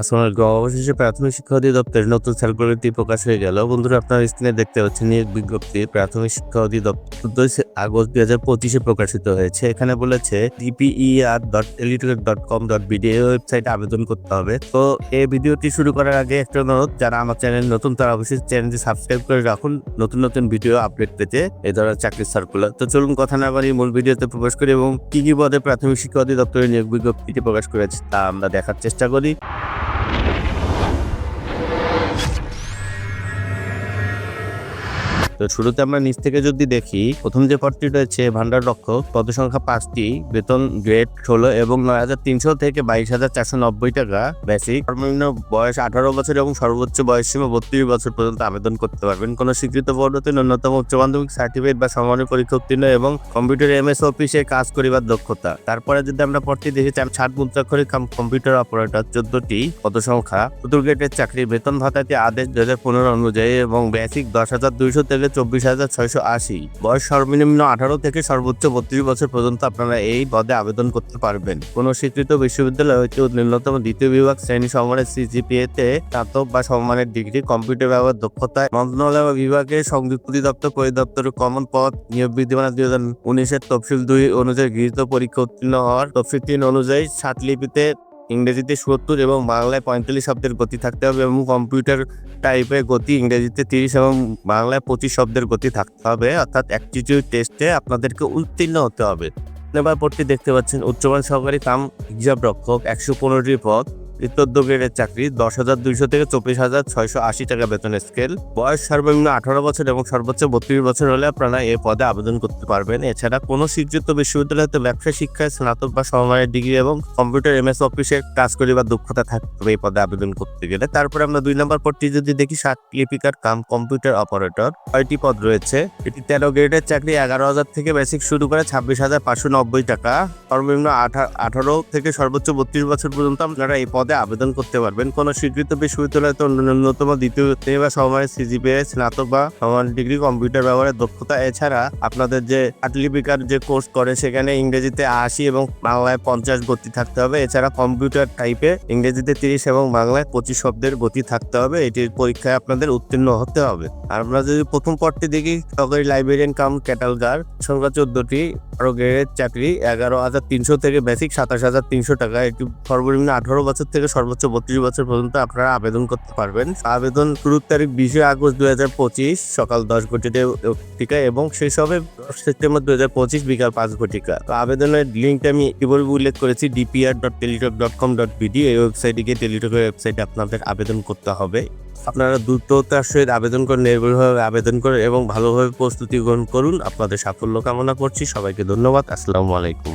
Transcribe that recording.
আসসালামু আলাইকুম। অবশেষে প্রাথমিক শিক্ষা অধিদপ্তরের নতুন সার্কুলারটি প্রকাশ হয়ে গেল। বন্ধুরা, আপনার স্ক্রিনে দেখতে পাচ্ছেন নিয়োগ বিজ্ঞপ্তি। প্রাথমিক শিক্ষা অধিদপ্তর চোদ্দই আগস্ট দুই হাজার পঁচিশে প্রকাশিত হয়েছে। এখানে বলেছে ডিপিইআর ডট এলিটেড ডট কম ডট বিডি এই ওয়েবসাইটে আবেদন করতে হবে। তো এই ভিডিওটি শুরু করার আগে একটা অনুরোধ, যারা আমার চ্যানেল নতুন, তারা অবশ্যই চ্যানেলটি সাবস্ক্রাইব করে রাখুন। নতুন নতুন ভিডিও আপডেট পেতে এই ধরনের চাকরির সার্কুলার তো চলুন, কথা না বাড়ি মূল ভিডিওতে প্রবেশ করি এবং কি কি পদে প্রাথমিক শিক্ষা অধিদপ্তরের নিয়োগ বিজ্ঞপ্তিটি প্রকাশ করেছে তা আমরা দেখার চেষ্টা করি। তো শুরুতে আমরা নিচ থেকে যদি দেখি, প্রথম যে পদটি রয়েছে ভান্ডার রক্ষক পদ সংখ্যা পাঁচটি, বেতন গ্রেড ষোলো এবং নয় হাজার তিনশো থেকে বাইশ হাজার চারশো নব্বই টাকা বেসিক। সর্বনিম্ন বয়স আঠারো বছর এবং সর্বোচ্চ বয়স সীমা বত্রিশ বছর পর্যন্ত আবেদন করতে পারবেন। কোনো স্বীকৃত পদ্ধতি ন্যূনতম উচ্চ মাধ্যমিক সার্টিফিকেট বা সমানের পরীক্ষা উত্তীর্ণ এবং কম্পিউটার এমএস অফিসে কাজ করিবার দক্ষতা। তারপরে যদি আমরা পদটি দেখি ষাট মুদ্রাক্ষরিক কম্পিউটার অপারেটর চোদ্দটি পদ সংখ্যা চতুর গ্রেডের চাকরি বেতন ভাতাটি আদেশ দু হাজার পনেরো অনুযায়ী এবং বেসিক দশ হাজার দুইশো থেকে চব্বিশ হাজার ছয়শো আশি। বয়স সর্বনিম্ন আঠারো থেকে সর্বোচ্চ বত্রিশ বছর পর্যন্ত আপনারা এই পদে আবেদন করতে পারবেন। কোন স্বীকৃত বিশ্ববিদ্যালয় হইতে ন্যূনতম দ্বিতীয় বিভাগ শ্রেণি সমমানের সিজিপিএ তে স্নাতক বা সম্মানের ডিগ্রি, কম্পিউটার ব্যবহার, দক্ষতা, মন্ত্রণালয় বা বিভাগের সংযুক্ত অধিদপ্তর পরিদপ্তরের কমন পদ, নিয়োগ বিধিমালা দুই হাজার উনিশের তফসিল দুই অনুযায়ী গৃহীত পরীক্ষা উত্তীর্ণ হওয়ার তফসিল তিন অনুযায়ী লিপিতে ইংরেজিতে সত্তর এবং বাংলায় পঁয়তাল্লিশ শব্দের গতি থাকতে হবে এবং কম্পিউটার টাইপের গতি ইংরেজিতে তিরিশ এবং বাংলায় পঁচিশ শব্দের গতি থাকতে হবে। অর্থাৎ অ্যাপটিটিউড টেস্টে আপনাদেরকে উত্তীর্ণ হতে হবে। এবার পড়তে দেখতে পাচ্ছেন উচ্চমান সহকারী কাম হিসাব রক্ষক একশো পনেরোটি পদ। চোদ্দ গ্রেডের চাকরি দশ হাজার দুইশো থেকে চব্বিশ হাজার ছয়শো আশি টাকা বেতনের স্কেল। বয়স সর্বনিম্ন আঠারো বছর এবং সর্বোচ্চ বত্রিশ বছর হলে আপনারা এ পদে আবেদন করতে পারবেন। এছাড়া কোনো স্বীকৃত বিশ্ববিদ্যালয়তে ব্যবসা শিক্ষায় স্নাতক বা সমমানের ডিগ্রি এবং কম্পিউটার, এমএস অফিসে কাজ করি বা দক্ষতা থাকতে হবে এই পদে আবেদন করতে গেলে। তারপরে আমরা দুই নম্বর পদটি যদি দেখি ষাট লিপিকার কাম কম্পিউটার অপারেটর। ছয়টি পদ রয়েছে। এটি তেরো গ্রেডের চাকরি, এগারো হাজার থেকে বেসিক শুরু করে ছাব্বিশ হাজার পাঁচশো নব্বই টাকা। সর্বনিম্ন আঠা- আঠারো থেকে সর্বোচ্চ বত্রিশ বছর পর্যন্ত আপনারা এই পদে আবেদন করতে পারবেন। কোনো স্বীকৃত বিশ্ববিদ্যালয়ে তো ন্যূনতম দ্বিতীয় বা সমমানের সিজিপিএ, স্নাতক বা সমান ডিগ্রি কম্পিউটার ব্যবহারের দক্ষতা। এছাড়া আপনাদের যে আটলিপিকার যে কোর্স করে, সেখানে ইংরেজিতে আশি এবং বাংলায় পঞ্চাশ গতি থাকতে হবে। এছাড়া কম্পিউটার টাইপে ইংরেজিতে তিরিশ এবং বাংলায় পঁচিশ শব্দের গতি থাকতে হবে। এটির পরীক্ষায় আপনাদের উত্তীর্ণ হতে হবে। আর আমরা যদি প্রথম পদটি দেখি, সরকারি লাইব্রেরিয়ান কাম ক্যাটালগার, সংখ্যা চোদ্দটি আরও গ্রেডের চাকরি, এগারো হাজার তিনশো থেকে বেসিক সাতাশ হাজার তিনশো টাকা। এটি সর্বনিম্ন আঠারো বছর থেকে সর্বোচ্চ বত্রিশ বছর পর্যন্ত আপনারা আবেদন করতে পারবেন। আবেদন শুরুর তারিখ বিশে আগস্ট দুই হাজার পঁচিশ, সকাল দশ ঘটিতে ঘটিকা এবং শেষ হবে দশ সেপ্টেম্বর দুই হাজার পঁচিশ বিকাল পাঁচ ঘটিকা। আবেদনের লিঙ্কটা আমি ইতিপূর্বে উল্লেখ করেছি DPR dot Teletalk dot com dot BD এই ওয়েবসাইটে গিয়ে টেলিটকের ওয়েবসাইটে আপনাদের আবেদন করতে হবে। আপনারা দ্রুততার সহিত আবেদন করে নির্ভরভাবে আবেদন করে এবং ভালোভাবে প্রস্তুতি গ্রহণ করুন। আপনাদের সাফল্য কামনা করছি। সবাইকে ধন্যবাদ। আসসালামু আলাইকুম।